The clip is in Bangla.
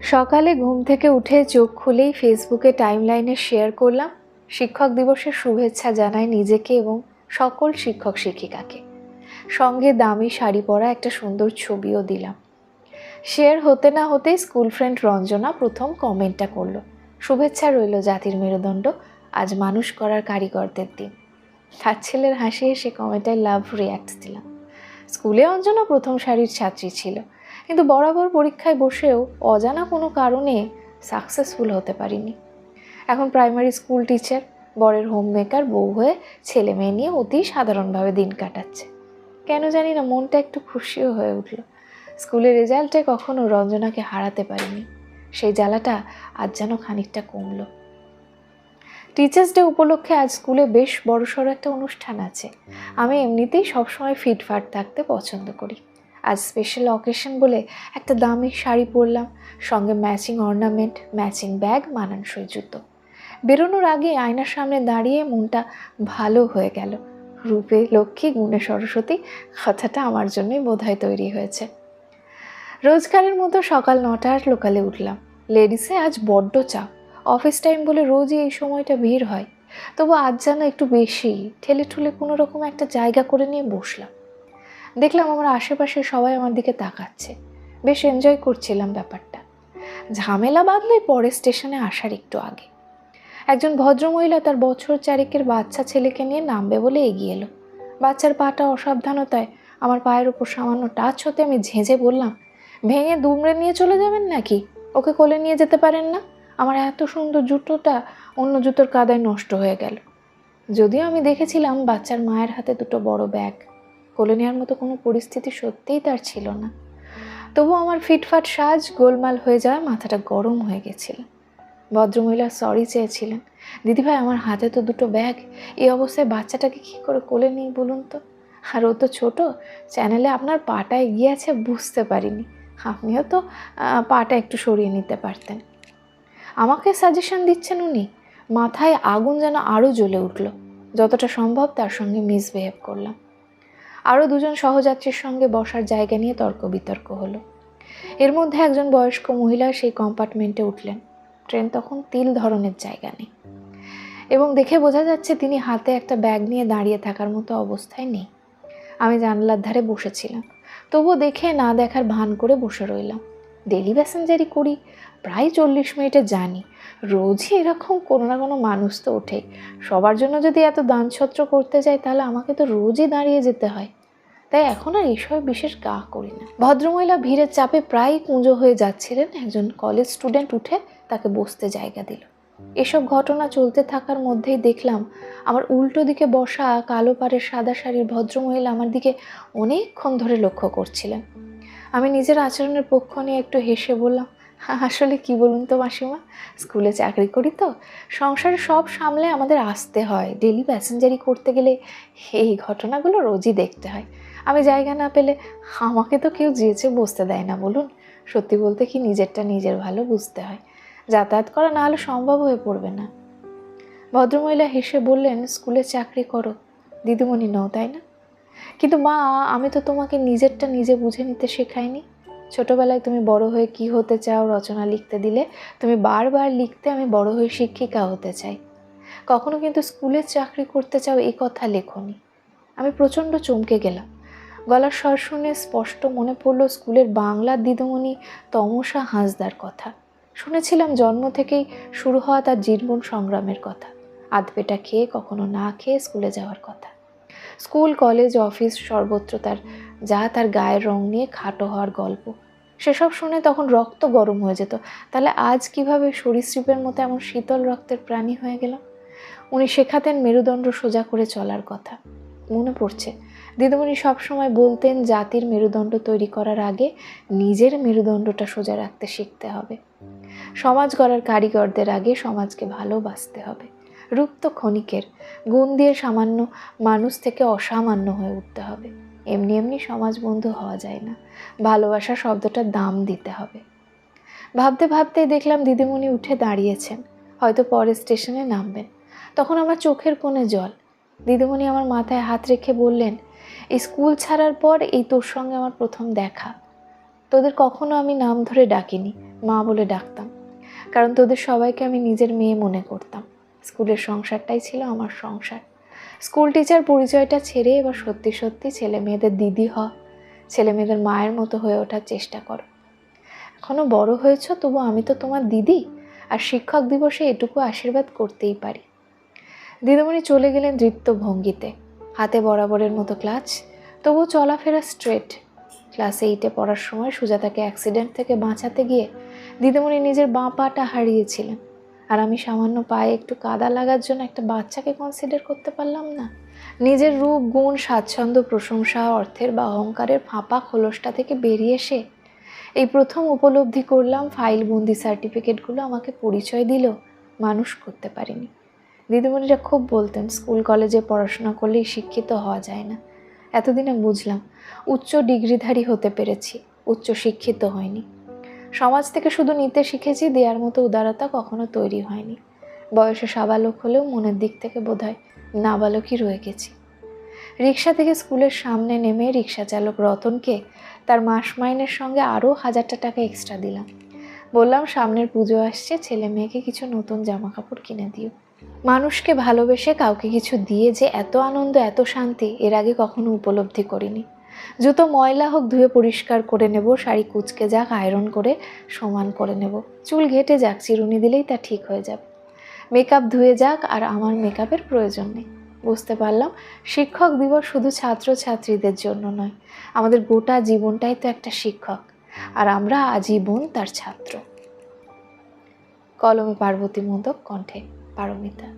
সকালে ঘুম থেকে উঠে চোখ খুলেই ফেসবুকে টাইমলাইনে শেয়ার করলাম, শিক্ষক দিবসের শুভেচ্ছা জানাই নিজেকে এবং সকল শিক্ষক শিক্ষিকাকে। সঙ্গে দামি শাড়ি পরা একটা সুন্দর ছবিও দিলাম। শেয়ার হতে না হতেই স্কুল ফ্রেন্ড রঞ্জনা প্রথম কমেন্টটা করল, শুভেচ্ছা রইল জাতির মেরুদণ্ড, আজ মানুষ করার কারিগরদের দিন। তার ছেলের হাসি হেসে কমেন্টায় লাভ রিয়াক্ট দিলাম। স্কুলে অঞ্জনা প্রথম শাড়ির ছাত্রী ছিল কিন্তু বরাবর পরীক্ষায় বসেও অজানা কোনো কারণে সাকসেসফুল হতে পারিনি। এখন প্রাইমারি স্কুল টিচার বরের হোম মেকার বউ হয়ে ছেলে মেয়ে নিয়ে অতি সাধারণভাবে দিন কাটাচ্ছে। কেন জানি না, মনটা একটু খুশিও হয়ে উঠল। স্কুলের রেজাল্টে কখনো রঞ্জনাকে হারাতে পারিনি। সেই জ্বালাটা আজ যেন খানিকটা কমলো। টিচার্স ডে উপলক্ষে আজ স্কুলে বেশ বড়সড় একটা অনুষ্ঠান আছে। আমি এমনিতেই সবসময় ফিটফাট থাকতে পছন্দ করি। আজ স্পেশাল অকেশন বলে একটা দামি শাড়ি পরলাম, সঙ্গে ম্যাচিং অর্নামেন্ট ম্যাচিং ব্যাগ মানানসই জুতো। বেরোনোর আগে আয়নার সামনে দাঁড়িয়ে মনটা ভালো হয়ে গেল। রূপে, লক্ষ্মী, গুণে সরস্বতী, কথাটা আমার জন্যই বোধহয় তৈরি হয়েছে। রোজগারের মতো সকাল নটার লোকালে উঠলাম। লেডিসে আজ বড্ড চাপ। অফিস টাইম বলে রোজই এই সময়টা ভিড় হয়। তবু আজ যেন একটু বেশি, ঠেলে ঠুলে কোনো রকম একটা জায়গা করে নিয়ে বসলাম। দেখলাম আমার আশেপাশে সবাই আমার দিকে তাকাচ্ছে। বেশ এনজয় করছিলাম ব্যাপারটা। ঝামেলা বাঁধলে পরে স্টেশনে আসার একটু আগে। একজন ভদ্রমহিলা তার বছর চারেকের বাচ্চা ছেলেকে নিয়ে নামবে বলে এগিয়ে এলো। বাচ্চার পাটা অসাবধানতায় আমার পায়ের ওপর সামান্য টাচ হতে আমি ঝেঁঝে বললাম, ভেঙে দুমড়ে নিয়ে চলে যাবেন নাকি? ওকে কোলে নিয়ে যেতে পারেন না? আমার এত সুন্দর জুতোটা অন্য জুতোর কাদায় নষ্ট হয়ে গেল। যদিও আমি দেখেছিলাম বাচ্চার মায়ের হাতে দুটো বড় ব্যাগ। কোলে নেওয়ার মতো কোনো পরিস্থিতি সত্যিই তার ছিল না। তবু আমার ফিটফাট সাজ গোলমাল হয়ে যাওয়ায় মাথাটা গরম হয়ে গেছিল। ভদ্রমহিলা সরি চেয়েছিলেন। দিদিভাই, আমার হাতে তো দুটো ব্যাগ। এই অবস্থায় বাচ্চাটাকে কী করে কোলে নিই বলুন তো? আর ও তো ছোটো চ্যানেলে আপনার পাটা এগিয়ে আছে বুঝতে পারিনি। আপনিও তো পাটা একটু সরিয়ে নিতে পারতেন। আমাকে সাজেশন দিচ্ছেন উনি? মাথায় আগুন যেন আরও জ্বলে উঠল। যতটা সম্ভব তার সঙ্গে মিসবিহেভ করলাম। আরও দুজন সহযাত্রীর সঙ্গে বসার জায়গা নিয়ে তর্ক বিতর্ক হলো। এর মধ্যে একজন বয়স্ক মহিলা সেই কম্পার্টমেন্টে উঠলেন। ট্রেন তখন তিল ধরনের জায়গা নেই। এবং দেখে বোঝা যাচ্ছে তিনি হাতে একটা ব্যাগ নিয়ে দাঁড়িয়ে থাকার মতো অবস্থায় নেই। আমি জানলার ধারে বসেছিলাম। তবুও দেখে না দেখার ভান করে বসে রইলাম। ডেলি প্যাসেঞ্জারি করি, প্রায় চল্লিশ মিনিটে জানি। রোজই এরকম কোনো না কোনো মানুষ তো ওঠেই। সবার জন্য যদি এত দানছত্র করতে যাই তাহলে আমাকে তো রোজই দাঁড়িয়ে যেতে হয়। তাই এখন আর এসবে বিশেষ গা করি না। ভদ্রমহিলা ভিড়ের চাপে প্রায় কুঁজো হয়ে যাচ্ছিলেন। একজন কলেজ স্টুডেন্ট উঠে তাকে বসতে জায়গা দিল। এসব ঘটনা চলতে থাকার মধ্যেই দেখলাম, আমার উল্টো দিকে বসা কালো পাড়ের সাদা শাড়ির ভদ্রমহিলা আমার দিকে অনেকক্ষণ ধরে লক্ষ্য করছিলেন। আমি নিজের আচরণের পক্ষ নিয়ে একটু হেসে বললাম, আসলে কি বলুন তো মাসিমা? স্কুলে চাকরি করি তো। সংসারে সব সামলে আমাদের আসতে হয়। ডেলি প্যাসেঞ্জারি করতে গেলে এই ঘটনাগুলো রোজই দেখতে হয়। আমি জায়গা না পেলে আমাকে তো কেউ যেয়েছে বসতে দেয় না, বলুন। সত্যি বলতে কি নিজেরটা নিজের ভালো বুঝতে হয়। যাতায়াত করা না হলে সম্ভব হয়ে পড়বে না। ভদ্রমহিলা হেসে বললেন, স্কুলে চাকরি করো। দিদিমণি নও, তাই না? কিন্তু মা, আমি তো তোমাকে নিজেরটা নিজে বুঝে নিতে শেখাইনি। ছোটবেলায় তুমি বড় হয়ে কি হতে চাও রচনা লিখতে দিলে, তুমি বারবার লিখতে আমি বড় হয়ে শিক্ষিকা হতে চাই। কখনো কিন্তু স্কুলে চাকরি করতে চাও এই কথা লেখনি। আমি প্রচণ্ড চমকে গেলাম। গলার স্বর শুনে স্পষ্ট মনে পড়ল স্কুলের বাংলার দিদিমণি তমসা হাঁসদার কথা। শুনেছিলাম জন্ম থেকেই শুরু হওয়া তার জীবন সংগ্রামের কথা। আধপেটা খেয়ে কখনো না খেয়ে স্কুলে যাওয়ার কথা। স্কুল, কলেজ, অফিস সর্বত্র তার, যা তার গায়ের রং নিয়ে খাটো হওয়ার গল্প। সেসব শুনে তখন রক্ত গরম হয়ে যেত। তাহলে আজ কীভাবে সরীসৃপের মতো এমন শীতল রক্তের প্রাণী হয়ে গেলাম উনি শেখাতেন মেরুদণ্ড সোজা করে চলার কথা। মনে পড়ছে। দিদিমণি সবসময় বলতেন, জাতির মেরুদণ্ড তৈরি করার আগে নিজের মেরুদণ্ডটা সোজা রাখতে শিখতে হবে। সমাজ গড়ার কারিগরদের আগে সমাজকে ভালোবাসতে হবে। রূপ ক্ষণিকের গুণ দিয়ে সামান্য মানুষ থেকে অসামান্য হয়ে উঠতে হবে। এমনি এমনি সমাজ বন্ধু হওয়া যায় না। ভালোবাসা শব্দটার দাম দিতে হবে। ভাবতে ভাবতে দেখলাম দিদিমণি উঠে দাঁড়িয়েছেন। হয়তো পরে স্টেশনে নামবেন। তখন আমার চোখের কোণে জল। দিদিমণি আমার মাথায় হাত রেখে বললেন এই স্কুল ছাড়ার পর এই তোর সঙ্গে আমার প্রথম দেখা। তোদের কখনো আমি নাম ধরে ডাকিনি, মা বলে ডাকতাম। কারণ তোদের সবাইকে আমি নিজের মেয়ে মনে করতাম। স্কুলের সংসারটাই ছিল আমার সংসার। স্কুল টিচার পরিচয়টা ছেড়ে এবার সত্যি সত্যি ছেলে মেয়েদের দিদি হ। ছেলে মেয়েদের মায়ের মতো হয়ে ওঠার চেষ্টা করো। এখনও বড় হয়েছ, তবু আমি তো তোমার দিদি। আর শিক্ষক দিবসে এটুকু আশীর্বাদ করতেই পারি। দিদিমণি চলে গেলেন দৃপ্ত ভঙ্গিতে। হাতে বরাবরের মতো ক্লাচ, তবুও চলাফেরা স্ট্রেট। ক্লাস এইটে পড়ার সময় সুজাতাকে অ্যাক্সিডেন্ট থেকে বাঁচাতে গিয়ে দিদিমণি নিজের বাঁ পাটা হারিয়েছিলেন। আর আমি সামান্য পায়ে একটু কাদা লাগার জন্য একটা বাচ্চাকে কনসিডার করতে পারলাম না। নিজের রূপ, গুণ, স্বাচ্ছন্দ্য, প্রশংসা, অর্থের বা অহংকারের ফাঁপা খোলসটা থেকে বেরিয়ে এসে এই প্রথম উপলব্ধি করলাম, ফাইল বন্দি সার্টিফিকেটগুলো আমাকে পরিচয় দিল। মানুষ করতে পারিনি। দিদিমণিরা খুব বলতেন, স্কুল, কলেজে পড়াশোনা করলেই শিক্ষিত হওয়া যায় না। এতদিনে বুঝলাম, উচ্চ ডিগ্রিধারী হতে পেরেছি, উচ্চ শিক্ষিত হয়নি সমাজ থেকে শুধু নিতে শিখেছি দেওয়ার মতো উদারতা কখনো তৈরি হয়নি। বয়সে সাবালক হলেও মনের দিক থেকে বোধহয় নাবালকই রয়ে গেছি। রিক্সা থেকে স্কুলের সামনে নেমে রিক্সা চালক রতনকে তার মাস মাইনের সঙ্গে আরও হাজারটা টাকা এক্সট্রা দিলাম। বললাম, সামনের পুজো আসছে, ছেলে মেয়েকে কিছু নতুন জামা কাপড় কিনে দিও। মানুষকে ভালোবেসে কাউকে কিছু দিয়ে যে এত আনন্দ, এত শান্তি, এর আগে কখনো উপলব্ধি করিনি। জুতো ময়লা হোক, ধুয়ে পরিষ্কার করে নেব, শাড়ি কুচকে যাক, আয়রন করে সমান করে নেব। চুল ঘেটে যাক, চিরুনি দিলেই তা ঠিক হয়ে যাবে। মেকআপ ধুয়ে যাক, আর আমার মেকআপের প্রয়োজন নেই। বুঝতে পারলাম? শিক্ষক দিবস শুধু ছাত্রছাত্রীদের জন্য নয়, আমাদের গোটা জীবনটাই তো একটা শিক্ষক, আর আমরা আজীবন তার ছাত্র। কলমে পার্বতী মোদক কণ্ঠে। পারমিতা।